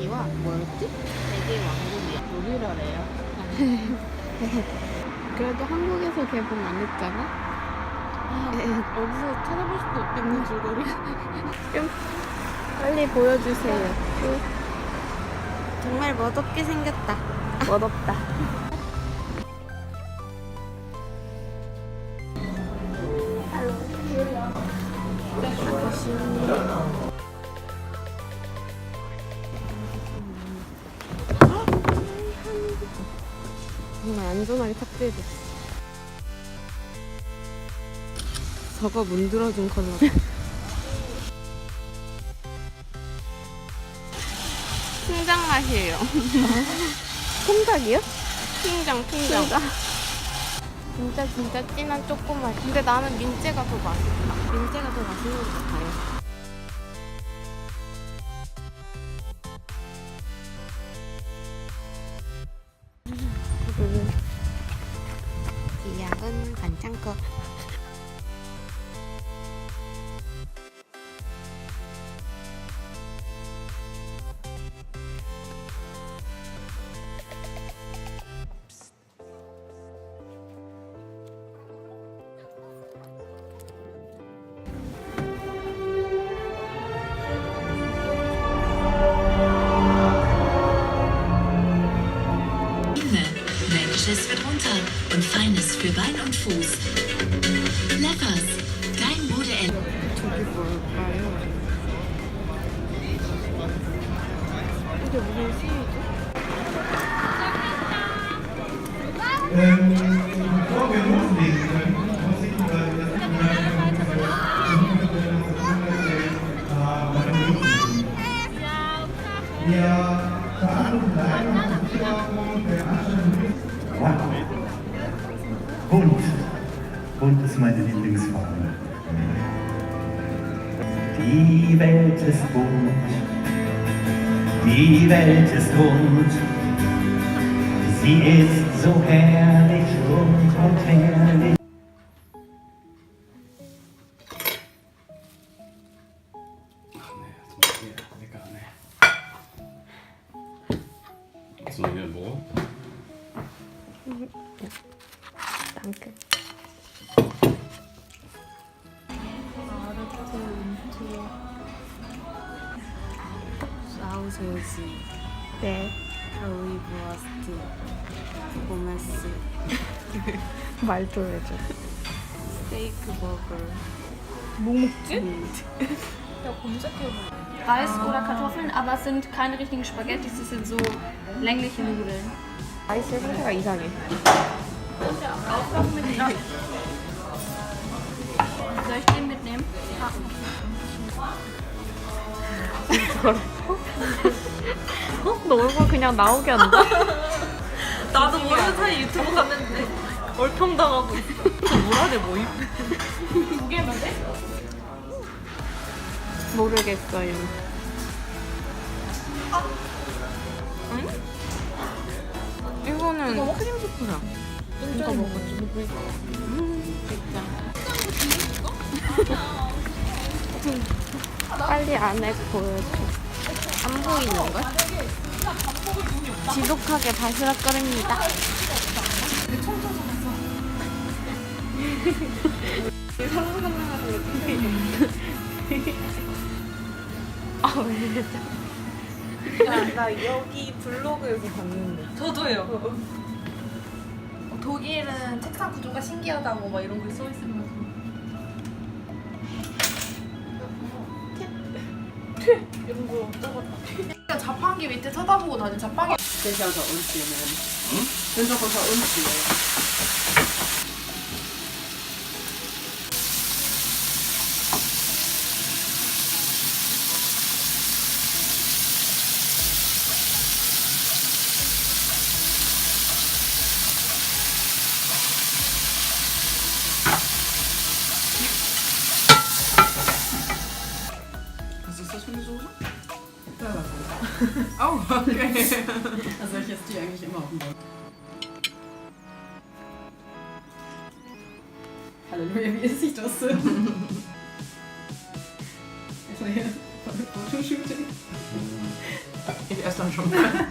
여기와 뭐였지? 세계 왕국이야. 우리나라예요. 그래도 한국에서 개봉 안 했잖아? 어디서 찾아볼 수도 없겠는 줄거리. 빨리 보여주세요. 정말 멋없게 생겼다. 멋없다. 정말 안전하게 탑재해줬어. 저거 문드러진 컬러다. 통장 맛이에요. 통닭이요? 통장, 통장. 진짜 진짜 진한 초코맛. 근데 나는 민재가 더 맛있다. 민재가 더 맛있는 것 같아요. 기약은 반창컵. Frisches für drunter und Feines für Bein und Fuß. Leppers, dein Modeend. Ähm, bevor wir loslegen können, muss ich äh, dass Wir veranstalten leider Veranstaltungen Wow. Bunt. Bunt ist meine Lieblingsfarbe. Die Welt ist bunt. Die Welt ist bunt. Sie ist so herrlich bunt und herrlich. Sollen wir wo? Danke. 사우소지, 네. 로이브어스트, 고메스, 말도 해줘. 스테이크 버거. 뭐 먹지? Reis oder Kartoffeln, aber es sind keine richtigen Spaghettis, es sind so längliche Nudeln. 아이스의 상태가 이상해. Aufkochen mit Soll ich den mitnehmen? 어? 너 얼굴 그냥 나오게 한다? 나도 모르는 사이 유튜브 갔는데 얼평당하고 있어. 뭐라네 뭐임? 모르겠어요. 이거는 이거 크림 스프야. 이거 먹었지. 빨리 안에 보여줘. 안 보이는 걸? 지독하게 바스락거립니다. 나, 나 여기 블로그에서 봤는데. 저도요. 독일은 책상 구조가 신기하다고 막 이런 글써 있으면서. 이런 거 적었다. 그냥 자판기 밑에 쳐다보고 다니 자판기. Was okay. Also ich esse die eigentlich immer auf dem Bauch. Halleluja, wie esse ich das? Also hier, Fotoshooting. ich esse dann schon mal.